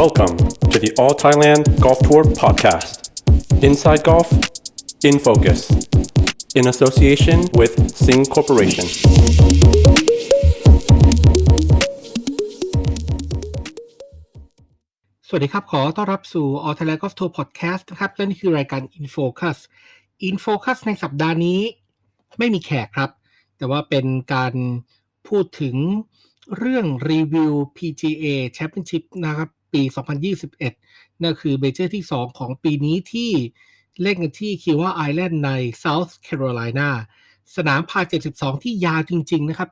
Welcome to the All Thailand Golf Tour podcast. Inside Golf, in focus, in association with Sing Corporation. สวัสดีครับ ขอต้อนรับสู่ All Thailand Golf Tour Podcast นะครับและนี่คือรายการ Infocus Infocus ในสัปดาห์นี้ไม่มีแขกครับ แต่ว่าเป็นการพูดถึงเรื่องรีวิว PGA Championship นะครับ ปี 2021 นั่นคือเบเจอร์ที่ 2 ของปีนี้ที่เล่นกันที่คิว a าไอแลนด์ใน South Carolina สนามพา 72 ที่ยาวจริง ๆ นะครับ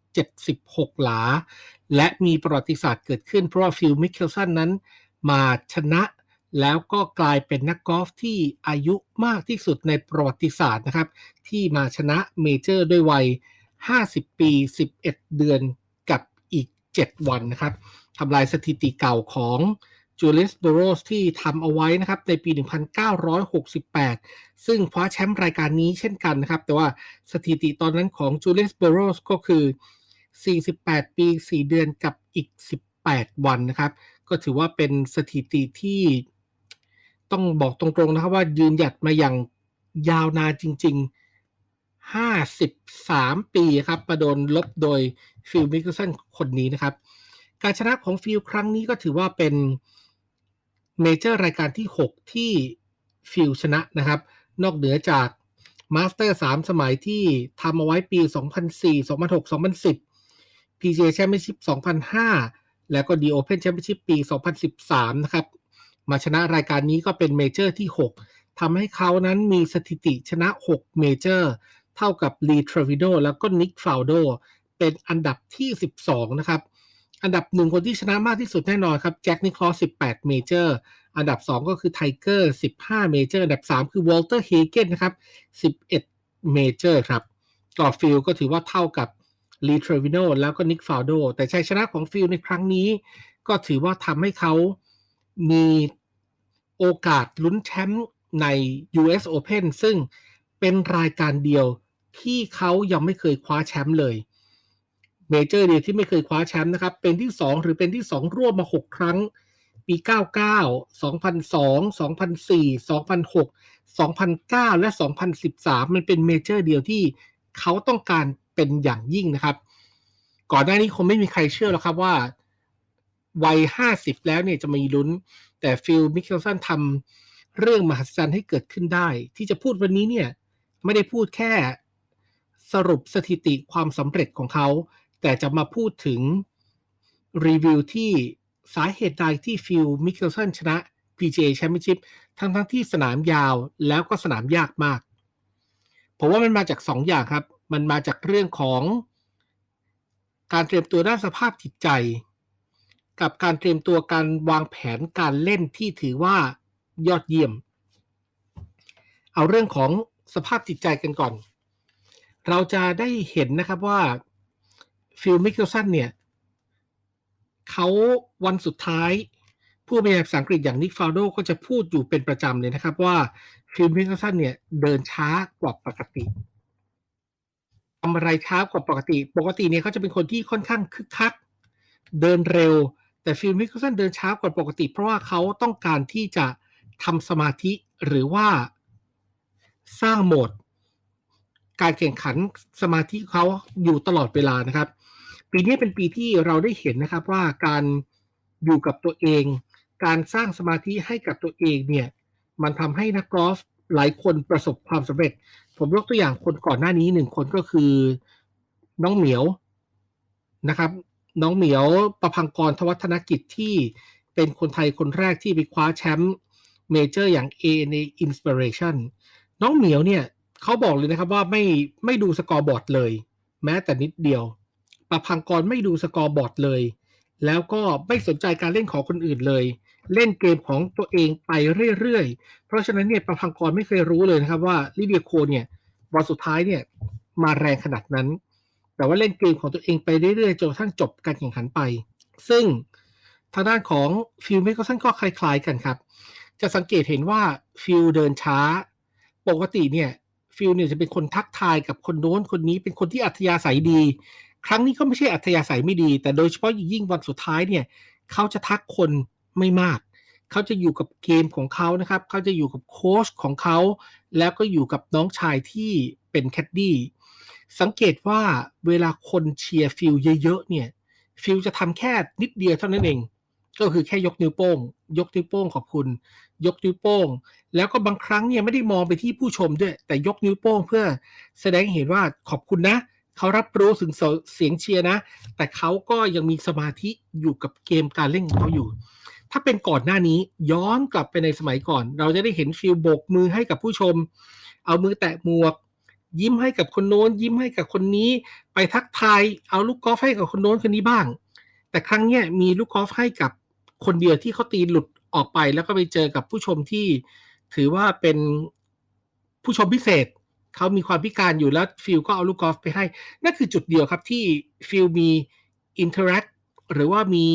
7,876 หลา และมีประวัติศาสตร์เกิดขึ้นเพราะว่าฟิลมิเคลสันนั้นมาชนะแล้วก็กลายเป็นนักกอล์ฟที่อายุมากที่สุดในประวัติศาสตร์นะครับ ที่มาชนะเมเจอร์ด้วยวัย 50 ปี 11 เดือนกับอีก 7 วันนะครับ ทำลายสถิติเก่าของจูเลสโบโรสที่ทำเอาไว้นะครับในปี 1968 ซึ่งคว้าแชมป์รายการนี้เช่นกันนะครับ แต่ว่าสถิติตอนนั้นของจูเลสโบโรสก็คือ 48 ปี 4 เดือนกับอีก 18 วันนะครับ ก็ถือว่าเป็นสถิติที่ต้องบอกตรงๆนะครับว่ายืนหยัดมาอย่างยาวนานจริง ๆ 53 ปีครับมาโดนลบโดยฟิลมิกเกอร์สันคนนี้นะครับ การชนะของฟิลครั้งนี้ก็ถือว่าเป็นเมเจอร์รายการที่ 6 ที่ฟิลชนะนะครับ นอกเหนือจากมาสเตอร์ 3 สมัยที่ทำเอาไว้ปี 2004 2006 2010 PGA Championship 2005 แล้วก็ The Open Championship ปี 2013 นะครับ มาชนะรายการนี้ก็เป็นเมเจอร์ที่ 6ทำให้เขานั้นมีสถิติชนะ 6 เมเจอร์ เท่ากับลีทรวิโดแล้วก็นิกฟาวโดเป็นอันดับที่ 12 นะครับ อันดับหนึ่งคนที่ชนะมากที่สุดแน่นอนครับแจ็คนิคลอส18 เมเจอร์อันดับ 2 ก็คือไทเกอร์15 เมเจอร์ อันดับ 3 คือวอลเตอร์เฮเกนนะครับ11 เมเจอร์ครับกอร์ฟิลก็ถือว่าเท่ากับลีทรวิโนแล้วก็นิกฟาวโดแต่ชัยชนะของฟิลในครั้งนี้ ก็ถือว่าทำให้เขามีโอกาสลุ้นแชมป์ใน US Open ซึ่งเป็นรายการเดียวที่เขายังไม่เคยคว้าแชมป์เลย เมเจอร์เดียวที่ไม่เคยคว้าแชมป์นะครับ เป็นที่ 2 หรือเป็นที่ 2 ร่วมมา 6 ครั้ง ปี 99 2002 2004 2006 2009 และ 2013 มันเป็นเมเจอร์เดียวที่เขาต้องการเป็นอย่างยิ่งนะครับ ก่อนหน้านี้คงไม่มีใครเชื่อหรอกครับว่า วัย 50 แล้วเนี่ยจะมีลุ้น แต่ฟิลมิเคลสันทำเรื่องมหัศจรรย์ให้เกิดขึ้นได้ ที่จะพูดวันนี้เนี่ยไม่ได้พูดแค่สรุปสถิติความสำเร็จของเขา แต่จะมาพูดถึงรีวิวที่สาเหตุใดที่ฟิลมิเคลสันชนะ PGA Championship ทั้งทั้งที่สนามยาวแล้วก็สนามยากมาก ผมว่ามันมาจาก2อย่างครับ มันมาจากเรื่องของการเตรียมตัวด้านสภาพจิตใจ กับการเตรียมตัวการวางแผนการเล่นที่ถือว่ายอดเยี่ยม เอาเรื่องของสภาพจิตใจกันก่อน เราจะได้เห็นนะครับว่า ฟิลมิเคลสันเนี่ยเขาวันสุดท้าย ผู้บรรยายภาษาอังกฤษอย่างนิกฟาวโดก็จะพูดอยู่เป็นประจำเลยนะครับว่าฟิลมิเคลสันเนี่ยเดินช้ากว่าปกติทำอะไรช้ากว่าปกติ ปกติเนี่ยเขาจะเป็นคนที่ค่อนข้างคึกคัก เดินเร็ว แต่ฟิลมิเคลสันเดินช้ากว่าปกติ เพราะว่าเขาต้องการที่จะทำสมาธิหรือว่าสร้างโหมด การแข่งขันสมาธิเขาอยู่ตลอดเวลานะครับ ปีนี้เป็นปีที่เราได้เห็นนะครับว่าการอยู่กับตัวเอง การสร้างสมาธิให้กับตัวเองเนี่ยมันทำให้นักกอล์ฟหลายคนประสบความสำเร็จ ผมยกตัวอย่างคนก่อนหน้านี้หนึ่งคนก็คือน้องเหมียวนะครับ น้องเหมียวประพังกรทวัฒนกิจที่เป็นคนไทยคนแรกที่ไปคว้าแชมป์เมเจอร์อย่าง ANA Inspiration น้องเหมียวเนี่ยเขาบอกเลยนะครับว่าไม่ไม่ดูสกอร์บอร์ดเลย แม้แต่นิดเดียว ประพังกรไม่ดูสกอร์บอร์ดเลย แล้วก็ไม่สนใจการเล่นของคนอื่นเลย เล่นเกมของตัวเองไปเรื่อยๆ เพราะฉะนั้นเนี่ยประพังกรไม่เคยรู้เลยนะครับว่าลิเดียโคเนี่ยวันสุดท้ายเนี่ยมาแรงขนาดนั้น แต่ว่าเล่นเกมของตัวเองไปเรื่อยๆจนกระทั่งจบการแข่งขันไป ซึ่งทางด้านของฟิลเมก็สั้นก็คล้ายๆกันครับ จะสังเกตเห็นว่าฟิลเดินช้า ปกติเนี่ยฟิลเนี่ยจะเป็นคนทักทายกับคนโน้นคนนี้เป็นคนที่อัธยาศัยดี ครั้งนี้ก็ไม่ใช่อัธยาศัยไม่ดี แต่โดยเฉพาะยิ่งวันสุดท้ายเนี่ยเขาจะทักคนไม่มาก เขาจะอยู่กับเกมของเขานะครับ เขาจะอยู่กับโค้ชของเขา แล้วก็อยู่กับน้องชายที่เป็นแคดดี้ สังเกตว่าเวลาคนเชียร์ฟิลเยอะๆเนี่ย ฟิลจะทำแค่นิดเดียวเท่านั้นเอง ก็คือแค่ยกนิ้วโป้ง ยกนิ้วโป้งขอบคุณ ยกนิ้วโป้ง แล้วก็บางครั้งเนี่ยไม่ได้มองไปที่ผู้ชมด้วย แต่ยกนิ้วโป้งเพื่อแสดงเห็นว่าขอบคุณนะเเขารับรู้ถึงเสียงเชียร์นะ แต่เขาก็ยังมีสมาธิอยู่กับเกมการเล่นของเขาอยู่ ถ้าเป็นก่อนหน้านี้ย้อนกลับไปในสมัยก่อน เราจะได้เห็นฟิลโบกมือให้กับผู้ชม เอามือแตะหมวก ยิ้มให้กับคนโน้น ยิ้มให้กับคนนี้ ไปทักทายเอาลูกกอล์ฟให้กับคนโน้นคนนี้บ้าง แต่ครั้งเนี้ยมีลูกกอล์ฟให้กับคนเดียวที่เขาตีหลุดออกไปแล้วก็ไปเจอกับผู้ชมที่ถือว่าเป็นผู้ชมพิเศษ เขามีความพิการอยู่แล้วฟิลก็เอาลูกกอล์ฟไปให้ นั่นคือจุดเดียวครับที่ฟิลมีอินเทอร์แอคหรือว่ามี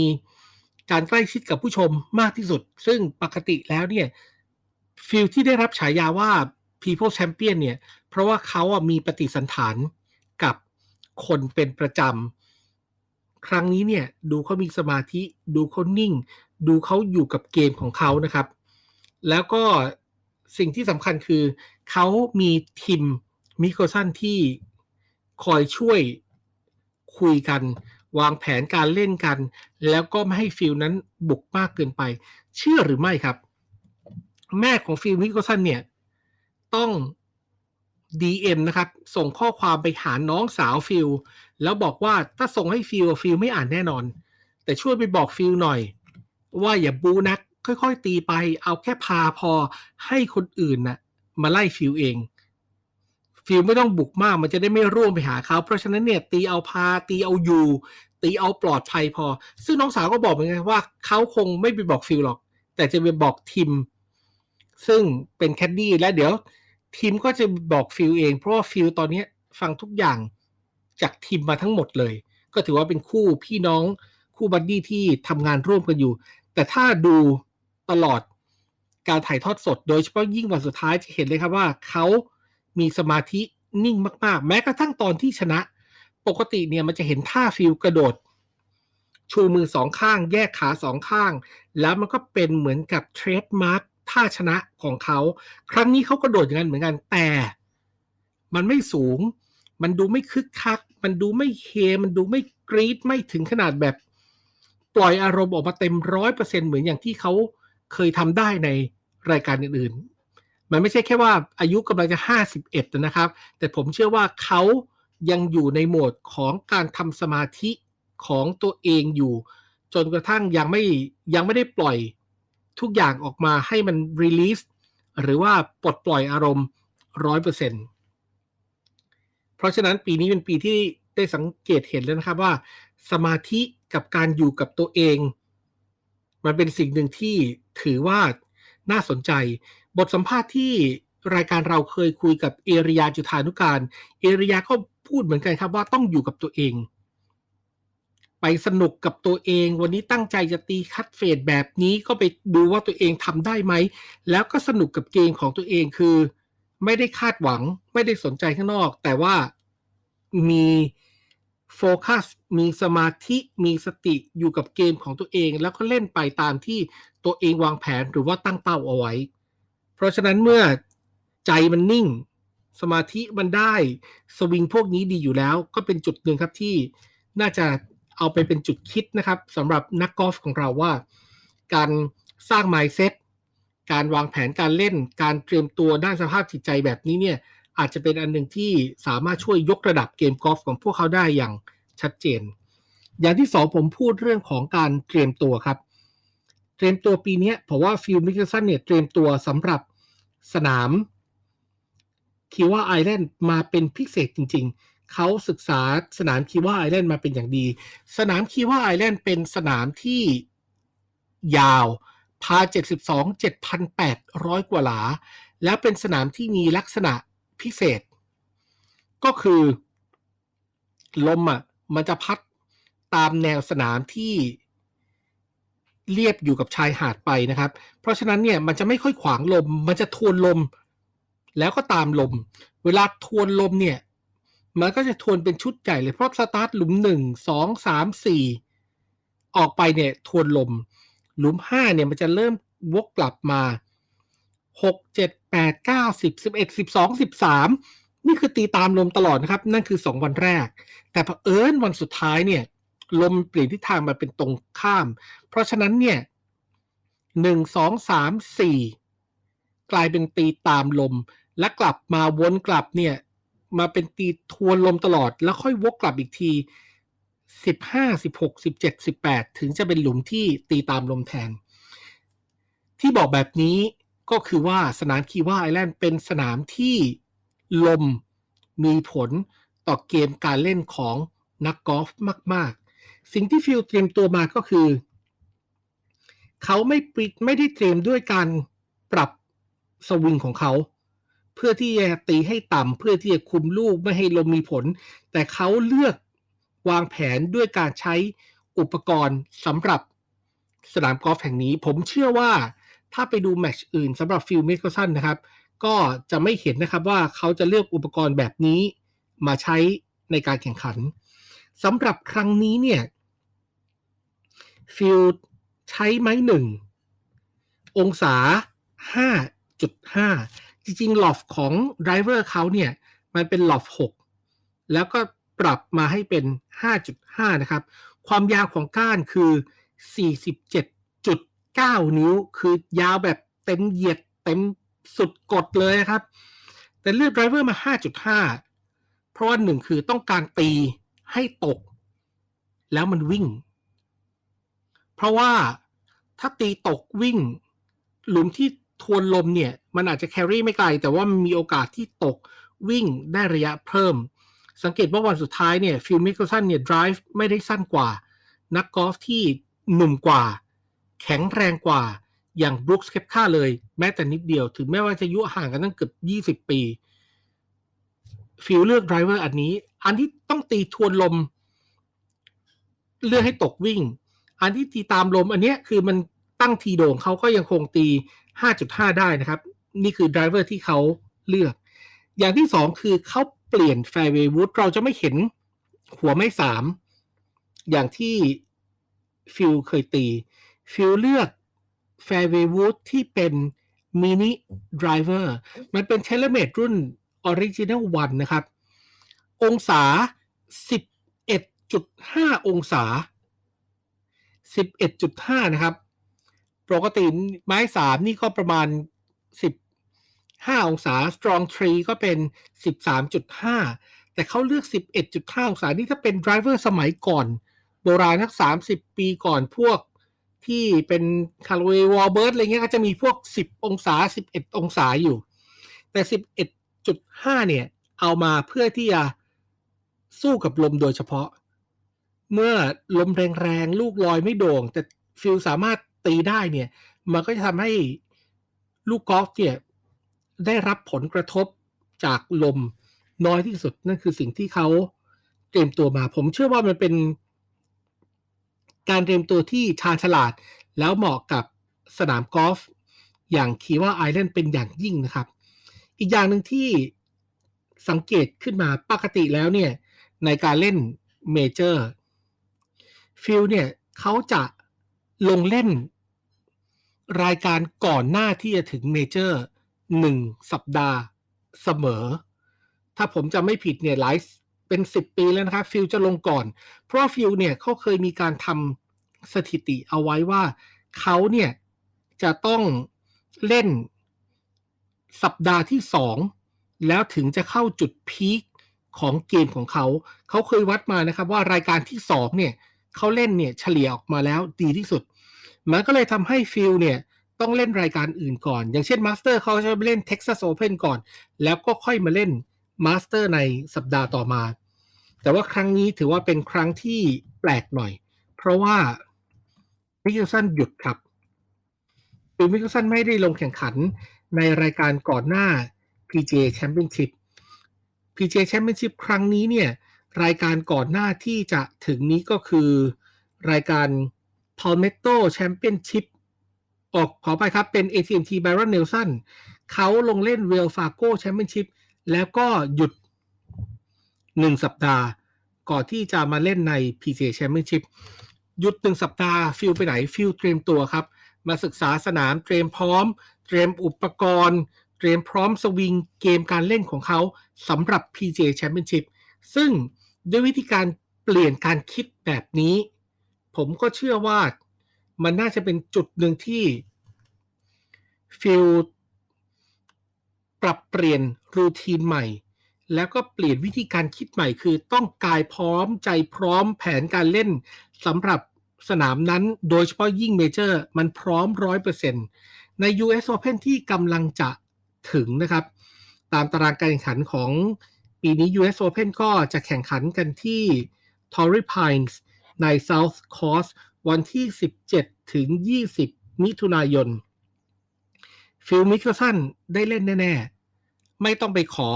การใกล้ชิดกับผู้ชมมากที่สุด ซึ่งปกติแล้วเนี่ยฟิลที่ได้รับฉายาว่า People Champion เนี่ย เพราะว่าเขาอะมีปฏิสันฐานกับคนเป็นประจำ ครั้งนี้เนี่ย ดูเขามีสมาธิ ดูเขานิ่ง ดูเขาอยู่กับเกมของเขานะครับ แล้วก็สิ่งที่สำคัญคือ เขามีทีมมิโคซันที่คอยช่วยคุยกัน วางแผนการเล่นกัน แล้วก็ไม่ให้ฟิลนั้นบุกมากเกินไป เชื่อหรือไม่ครับ แม่ของฟิลมิโคซันเนี่ย ต้อง DM นะครับ ส่งข้อความไปหาน้องสาวฟิลแล้วบอกว่าถ้าส่งให้ฟิลฟิลไม่อ่านแน่นอน แต่ช่วยไปบอกฟิลหน่อย ว่าอย่าบูนัก ค่อยๆ ตีไป เอาแค่พาพอให้คนอื่นนะ่ะ มาไล่ฟิลเอง ฟิลไม่ต้องบุกมากมันจะได้ไม่ร่วมไปหาเขาเพราะฉะนั้นเนี่ยตีเอาพาตีเอาอยู่ตีเอาปลอดภัยพอ ซึ่งน้องสาวก็บอกเหมือนกันว่าเขาคงไม่ไปบอกฟิลหรอก แต่จะไปบอกทิมซึ่งเป็นแคดดี้และเดี๋ยวทีมก็จะบอกฟิลเอง เพราะว่าฟิลตอนนี้ฟังทุกอย่างจากทีมมาทั้งหมดเลย ก็ถือว่าเป็นคู่พี่น้องคู่บัดดี้ที่ทำงานร่วมกันอยู่ แต่ถ้าดูตลอด การถ่ายทอดสด โดยเฉพาะยิ่งวันสุดท้ายจะเห็นเลยครับว่าเขามีสมาธินิ่งมากๆ แม้กระทั่งตอนที่ชนะ ปกติเนี่ยมันจะเห็นท่าฟิลกระโดด ชูมือสองข้าง แยกขาสองข้าง แล้วมันก็เป็นเหมือนกับเทรดมาร์คท่าชนะของเขา ครั้งนี้เขากระโดดอย่างนั้นเหมือนกันแต่ มันไม่สูง มันดูไม่คึกคัก มันดูไม่เฮมันดูไม่กรี๊ดไม่ถึงขนาดแบบ ปล่อยอารมณ์ออกมาเต็มร้อยเปอร์เซ็นเหมือนอย่างที่เขาเคยทำได้ใน รายการอื่นๆ มันไม่ใช่แค่ว่าอายุกำลังจะห้าสิบเอ็ดนะครับ แต่ผมเชื่อว่าเขายังอยู่ในโหมดของการทำสมาธิของตัวเองอยู่ จนกระทั่งยังไม่ยังไม่ได้ปล่อยทุกอย่างออกมาให้มันรีลีสหรือว่าปลดปล่อยอารมณ์ร้อยเปอร์เซ็นต์เพราะฉะนั้นปีนี้เป็นปีที่ได้สังเกตเห็นแล้วนะครับว่า สมาธิกับการอยู่กับตัวเอง มันเป็นสิ่งหนึ่งที่ถือว่า น่าสนใจ บทสัมภาษณ์ที่รายการเราเคยคุยกับเอริยาจุธานุการ เอริยาก็พูดเหมือนกันครับว่าต้องอยู่กับตัวเอง ไปสนุกกับตัวเอง วันนี้ตั้งใจจะตีคัดเฟดแบบนี้ก็ไปดูว่าตัวเองทำได้ไหม แล้วก็สนุกกับเกมของตัวเองคือ ไม่ได้คาดหวัง ไม่ได้สนใจข้างนอก แต่ว่ามี โฟกัสมีสมาธิมีสติอยู่กับเกมของตัวเอง แล้วก็เล่นไปตามที่ตัวเองวางแผนหรือว่าตั้งเป้าเอาไว้ เพราะฉะนั้นเมื่อใจมันนิ่ง สมาธิมันได้สวิงพวกนี้ดีอยู่แล้ว ก็เป็นจุดหนึ่งครับที่น่าจะเอาไปเป็นจุดคิดนะครับสำหรับนักกอล์ฟของเราว่า การสร้าง mindset การวางแผนการเล่น การเตรียมตัวด้านสภาพจิตใจแบบนี้เนี่ย อาจจะเป็นอันหนึ่งที่สามารถช่วยยกระดับเกมกอล์ฟของพวกเขาได้อย่างชัดเจน อย่างที่สองผมพูดเรื่องของการเตรียมตัวครับ เตรียมตัวปีนี้ผมว่าฟิลมิกสันเนี่ยเตรียมตัวสำหรับสนามคิว่าไอแลนด์มาเป็นพิเศษจริง ๆ เขาศึกษาสนามคีว่าไอแลนด์มาเป็นอย่างดี สนามคีว่าไอแลนด์เป็นสนามที่ยาวพา 72 7,800 กว่าหลา แล้วเป็นสนามที่มีลักษณะ พิเศษ ก็คือ ลมอะมันจะพัดตามแนวสนามที่เรียบอยู่กับชายหาดไปนะครับ เพราะฉะนั้นเนี่ยมันจะไม่ค่อยขวางลม มันจะทวนลม แล้วก็ตามลม เวลาทวนลมเนี่ย มันก็จะทวนเป็นชุดใหญ่เลย เพราะสตาร์ทหลุมหนึ่งสองสามสี่ออกไปเนี่ยทวนลม หลุมห้าเนี่ยมันจะเริ่มวกกลับมา หกเจ็ดแปดเก้าสิบสิบเอ็ดสิบสองสิบสามนี่คือตีตามลมตลอดนะครับ นั่นคือสองวันแรก แต่เผอิญวันสุดท้ายเนี่ย ลมเปลี่ยนทิศทางมาเป็นตรงข้าม เพราะฉะนั้นเนี่ยหนึ่งสองสามสี่กลายเป็นตีตามลม และกลับมาวนกลับเนี่ย มาเป็นตีทวนลมตลอด แล้วค่อยวกกลับอีกทีสิบห้าสิบหกสิบเจ็ดสิบแปดถึงจะเป็นหลุมที่ตีตามลมแทน ที่บอกแบบนี้ ก็คือว่าสนามคีว่าไอแลนด์เป็นสนามที่ลมมีผลต่อเกมการเล่นของนักกอล์ฟมาก ๆ สิ่งที่ฟิลเตรียมตัวมาก็คือ เขาไม่ปิดไม่ได้เตรียมด้วยการปรับสวิงของเขา เพื่อที่จะตีให้ต่ำเพื่อที่จะคุมลูกไม่ให้ลมมีผล แต่เขาเลือกวางแผนด้วยการใช้อุปกรณ์สำหรับสนามกอล์ฟแห่งนี้ ผมเชื่อว่า ถ้าไปดูแมตช์อื่นสำหรับฟิลเมสกสันนะครับ ก็จะไม่เห็นนะครับว่าเขาจะเลือกอุปกรณ์แบบนี้มาใช้ในการแข่งขันสำหรับครั้งนี้เนี่ยฟิลใช้ไม้หนึ่งองศา 5.5 จริงๆหลอฟของไดรเวอร์เขาเนี่ย มันเป็นหลอฟ6 แล้วก็ปรับมาให้เป็น 5.5 นะครับ ความยาวของก้านคือ 47.9นิ้วคือยาวแบบเต็มเหยียดเต็มสุดกดเลยครับ แต่เลือกไดรเวอร์มา5.5เพราะว่าหนึ่งคือต้องการตีให้ตก แล้วมันวิ่ง เพราะว่าถ้าตีตกวิ่ง หลุมที่ทวนลมเนี่ย มันอาจจะแครี่ไม่ไกล แต่ว่ามันมีโอกาสที่ตกวิ่งได้ระยะเพิ่ม สังเกตว่าวันสุดท้ายเนี่ยฟิลมิคลสันเนี่ย drive ไม่ได้สั้นกว่า นักกอล์ฟที่หนุ่มกว่า แข็งแรงกว่าอย่างบรูคส์เคปค่าเลยแม้แต่นิดเดียวถึงแม้ว่าจะยุห่างกันตั้งเกือบ20ปี ฟิลเลือกไดรเวอร์อันนี้ อันที่ต้องตีทวนลม เลือกให้ตกวิ่ง อันที่ตีตามลมอันนี้คือมันตั้งทีโด่งเขาก็ยังคงตี 5.5 ได้นะครับ นี่คือไดรเวอร์ที่เขาเลือก อย่างที่สองคือเขาเปลี่ยนแฟร์เวย์วูดเราจะไม่เห็นหัวไม่สามอย่างที่ฟิลเคยตี ฟิลเลือกแฟร์เวย์วูดที่เป็นมินิดรเวอร์มันเป็นเทเลเมตรุ่นออริจินัลวันนะครับ องศา 11.5 องศา 11.5 นะครับ ปกติไม้สามนี่ก็ประมาณ 15 องศา strong tree ก็เป็น 13.5 แต่เขาเลือก 11.5 องศา นี่ถ้าเป็นดรเวอร์สมัยก่อน โบราณนัก 30 ปีก่อนพวก ที่เป็นคาร์เวย์วอลเบิร์ดอะไรเงี้ยก็จะมีพวก 10 องศา 11 องศาอยู่ แต่ 11.5 เนี่ย เอามาเพื่อที่จะสู้กับลมโดยเฉพาะ เมื่อลมแรงๆ ลูกลอยไม่โด่ง แต่ฟิลสามารถตีได้เนี่ย มันก็จะทำให้ลูกกอล์ฟเนี่ย ได้รับผลกระทบจากลมน้อยที่สุด นั่นคือสิ่งที่เขาเตรียมตัวมา ผมเชื่อว่ามันเป็น การเตรียมตัวที่ชาญฉลาด แล้วเหมาะกับสนามกอล์ฟอย่างคีว่าไอแลนด์เป็นอย่างยิ่งนะครับ อีกอย่างหนึ่งที่สังเกตขึ้นมาปกติแล้วเนี่ย ในการเล่นเมเจอร์ฟิลเนี่ยเขาจะลงเล่นรายการก่อนหน้าที่จะถึงเมเจอร์หนึ่งสัปดาห์เสมอ ถ้าผมจะไม่ผิดเนี่ยหลาย เป็นสิบปีแล้วนะครับฟิลจะลงก่อน เพราะฟิลเนี่ยเขาเคยมีการทำสถิติเอาไว้ว่าเขาเนี่ยจะต้องเล่นสัปดาห์ที่สองแล้วถึงจะเข้าจุดพีคของเกมของเขา เขาเคยวัดมานะครับว่ารายการที่สองเนี่ยเขาเล่นเนี่ยเฉลี่ยออกมาแล้วดีที่สุด มันก็เลยทำให้ฟิลเนี่ยต้องเล่นรายการอื่นก่อน อย่างเช่นมาสเตอร์เขาจะไปเล่น Texas Open ก่อน แล้วก็ค่อยมาเล่น มาสเตอร์ในสัปดาห์ต่อมา แต่ว่าครั้งนี้ถือว่าเป็นครั้งที่แปลกหน่อย เพราะว่ามิเคิลสันหยุดครับฟิลมิเคิลสันไม่ได้ลงแข่งขันในรายการก่อนหน้า PGA Championship PGA Championship ครั้งนี้เนี่ยรายการก่อนหน้าที่จะถึงนี้ก็คือรายการ Palmetto Championship ออกขอไปครับเป็น AT&T Byron Nelson เขาลงเล่น Wells Fargo Championship แล้วก็หยุด1สัปดาห์ก่อนที่จะมาเล่นใน PGA Championship หยุดหนึ่งสัปดาห์ฟิลไปไหนฟิลเตรียมตัวครับ มาศึกษาสนามเตรียมพร้อม เตรียมอุปกรณ์ เตรียมพร้อมสวิงเกมการเล่นของเขาสำหรับ PGA Championship ซึ่งด้วยวิธีการเปลี่ยนการคิดแบบนี้ ผมก็เชื่อว่ามันน่าจะเป็นจุดหนึ่งที่ฟิล ปรับเปลี่ยนรูทีนใหม่ แล้วก็เปลี่ยนวิธีการคิดใหม่ คือต้องกายพร้อมใจพร้อมแผนการเล่นสำหรับสนามนั้นโดยเฉพาะยิ่งเมเจอร์มันพร้อมร้อยเปอร์เซ็นต์ใน US Open ที่กำลังจะถึงนะครับ ตามตารางการแข่งขันของปีนี้ US Open ก็จะแข่งขันกันที่ Torrey Pines ใน South Coast วันที่ 17 ถึง 20 มิถุนายน ฟิลมิ k เ l สันได้เล่นแน่ ๆ ไม่ต้องไปขอ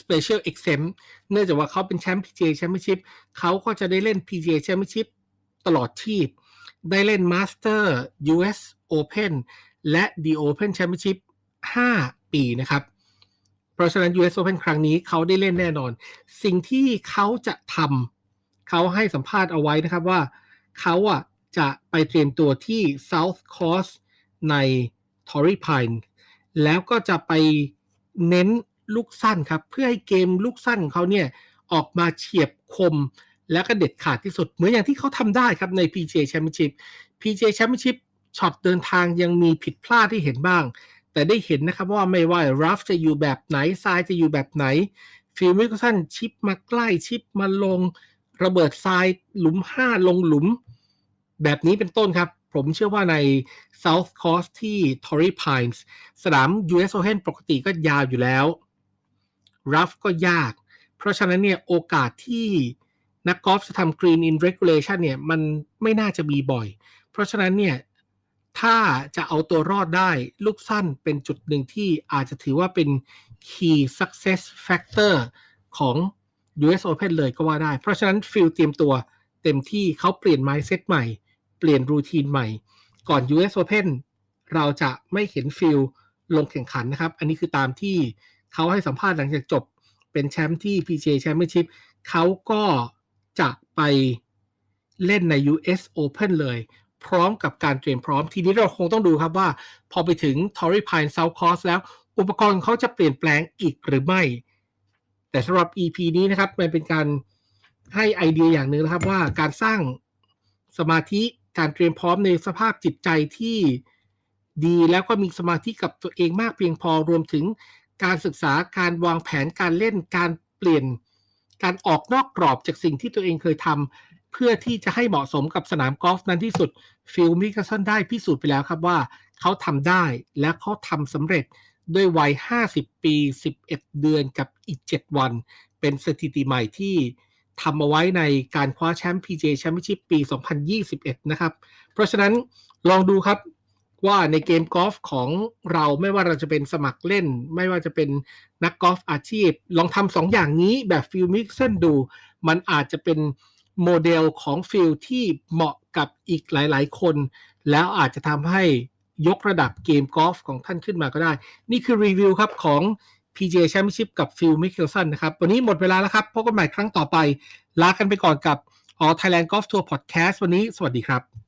Special Exempt เนื่องจากว่าเขาเป็นแชมป์ PGA Championship เขาก็จะได้เล่น PGA Championship ตลอดชีพ ได้เล่น Master US Open และ The Open Championship 5 ปีนะครับ เพราะฉะนั้น US Open ครั้งนี้เขาได้เล่นแน่นอน สิ่งที่เขาจะทำเขาให้สัมภาษณ์เอาไว้นะครับว่าเขาอะจะไปเตรียมตัวที่ South Coast ใน Torrey Pine แล้วก็จะไป เน้นลูกสั้นครับ เพื่อให้เกมลูกสั้นของเขาเนี่ยออกมาเฉียบคมแล้วก็เด็ดขาดที่สุด เหมือนอย่างที่เขาทำได้ครับใน PGA Championship PGA Championship ช็อตเดินทางยังมีผิดพลาดที่เห็นบ้าง แต่ได้เห็นนะครับว่าไม่ว่ารัฟจะอยู่แบบไหนทรายจะอยู่แบบไหนฟิลมิกสันชิปมาใกล้ชิปมาลง ระเบิดทรายหลุม 5 ลงหลุม แบบนี้เป็นต้นครับ ผมเชื่อว่าใน South Coast ที่ Torrey Pines สนาม US Open ปกติก็ยาวอยู่แล้ว รัฟก็ยาก เพราะฉะนั้นเนี่ยโอกาสที่นักกอล์ฟจะทำ Green in Regulation เนี่ยมันไม่น่าจะมีบ่อย เพราะฉะนั้นเนี่ยถ้าจะเอาตัวรอดได้ลูกสั้นเป็นจุดหนึ่งที่อาจจะถือว่าเป็น Key Success Factor ของ US Open เลยก็ว่าได้ เพราะฉะนั้นฟิลเตรียมตัวเต็มที่เขาเปลี่ยน mindset ใหม่ เปลี่ยนรูทีนใหม่ ก่อน US Open เราจะไม่เห็นฟิลลงแข่งขันนะครับ อันนี้คือตามที่เขาให้สัมภาษณ์หลังจากจบเป็นแชมป์ที่ PGA Championship เขาก็จะไปเล่นใน US Open เลย พร้อมกับการเตรียมพร้อมทีนี้เราคงต้องดูครับว่า พอไปถึง Torrey Pine South Coast แล้ว อุปกรณ์เขาจะเปลี่ยนแปลงอีกหรือไม่ แต่สำหรับ EP นี้นะครับ มันเป็นการให้ไอเดียอย่างหนึ่งนะครับว่าการสร้างสมาธิ การเตรียมพร้อมในสภาพจิตใจที่ดีแล้วก็มีสมาธิกับตัวเองมากเพียงพอรวมถึงการศึกษาการวางแผนการเล่นการเปลี่ยน การออกนอกกรอบจากสิ่งที่ตัวเองเคยทำเพื่อที่จะให้เหมาะสมกับสนามกอล์ฟนั้นที่สุดฟิลมิกสันได้พิสูจน์ไปแล้วครับว่าเขาทำได้และเขาทำสำเร็จด้วยวัย 50 ปี 11 เดือนกับอีก 7 วัน เป็นสถิติใหม่ที่ ทำเอาไว้ในการคว้าแชมป์ PGA Championship ปี 2021 นะครับ เพราะฉะนั้นลองดูครับว่าในเกมกอล์ฟของเราไม่ว่าเราจะเป็นสมัครเล่น ไม่ว่าจะเป็นนักกอล์ฟอาชีพ ลองทำสองอย่างนี้แบบฟิลมิกเซนดู มันอาจจะเป็นโมเดลของฟิลที่เหมาะกับอีกหลาย ๆ คน แล้วอาจจะทำให้ยกระดับเกมกอล์ฟของท่านขึ้นมาก็ได้ นี่คือรีวิวครับของ PGA Championship กับฟิลมิเคลสันนะครับ วันนี้หมดเวลาแล้วครับ พบกันใหม่ครั้งต่อไป ลากันไปก่อนกับ All Thailand Golf Tour Podcast วันนี้ สวัสดีครับ